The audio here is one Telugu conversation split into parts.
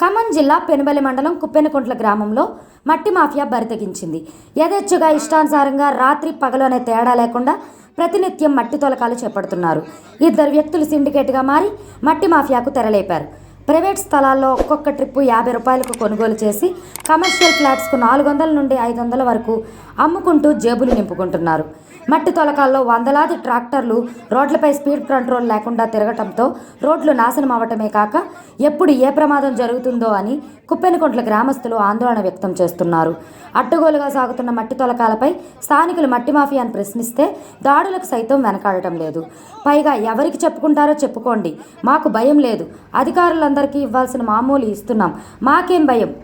ఖమ్మం జిల్లా పెనుబలి మండలం కుప్పెనకుంట్ల గ్రామంలో మట్టి మాఫియా బరితెగించింది. యథేచ్ఛగా ఇష్టానుసారంగా రాత్రి పగలు అనే తేడా లేకుండా ప్రతినిత్యం మట్టి తొలకాలు చేపడుతున్నారు. ఇద్దరు వ్యక్తులు సిండికేట్గా మారి మట్టి మాఫియాకు తెరలేపారు. ప్రైవేట్ స్థలాల్లో ఒక్కొక్క ట్రిప్పు యాభై రూపాయలకు కొనుగోలు చేసి కమర్షియల్ ఫ్లాట్స్కు నాలుగు వందల నుండి ఐదు వందల వరకు అమ్ముకుంటూ జేబులు నింపుకుంటున్నారు. మట్టి తొలకాల్లో వందలాది ట్రాక్టర్లు రోడ్లపై స్పీడ్ కంట్రోల్ లేకుండా తిరగటంతో రోడ్లు నాశనం అవటమే కాక ఎప్పుడు ఏ ప్రమాదం జరుగుతుందో అని కుప్పెనకుంట్ల గ్రామస్తులు ఆందోళన వ్యక్తం చేస్తున్నారు. అడ్డగోలుగా సాగుతున్న మట్టి తొలకాలపై స్థానికులు మట్టి మాఫియాను ప్రశ్నిస్తే దాడులకు సైతం వెనకాడటం లేదు. పైగా ఎవరికి చెప్పుకుంటారో చెప్పుకోండి. మాకు భయం లేదు. అధికారులందరూ అందరికీ ఇవ్వాల్సిన మామూలు ఇస్తున్నాం. మాకేం భయం?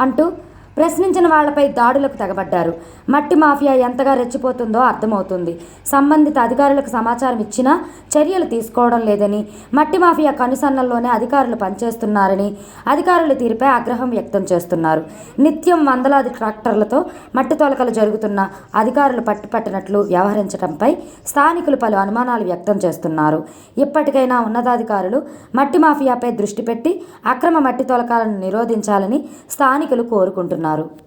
అంటూ ప్రశ్నించిన వాళ్ళపై దాడులకు తెగబడ్డారు. మట్టి మాఫియా ఎంతగా రెచ్చిపోతుందో అర్థమవుతుంది. సంబంధిత అధికారులకు సమాచారం ఇచ్చినా చర్యలు తీసుకోవడం లేదని మట్టి మాఫియా కనుసన్నల్లోనే అధికారులు పనిచేస్తున్నారని అధికారుల తీరుపై ఆగ్రహం వ్యక్తం చేస్తున్నారు. నిత్యం వందలాది ట్రాక్టర్లతో మట్టి తొలకలు జరుగుతున్న అధికారులు పట్టుపట్టినట్లు వ్యవహరించడంపై స్థానికులు పలు అనుమానాలు వ్యక్తం చేస్తున్నారు. ఇప్పటికైనా ఉన్నతాధికారులు మట్టి మాఫియాపై దృష్టి పెట్టి అక్రమ మట్టి తొలకాలను నిరోధించాలని స్థానికులు కోరుకుంటున్నారు. ఉన్నారు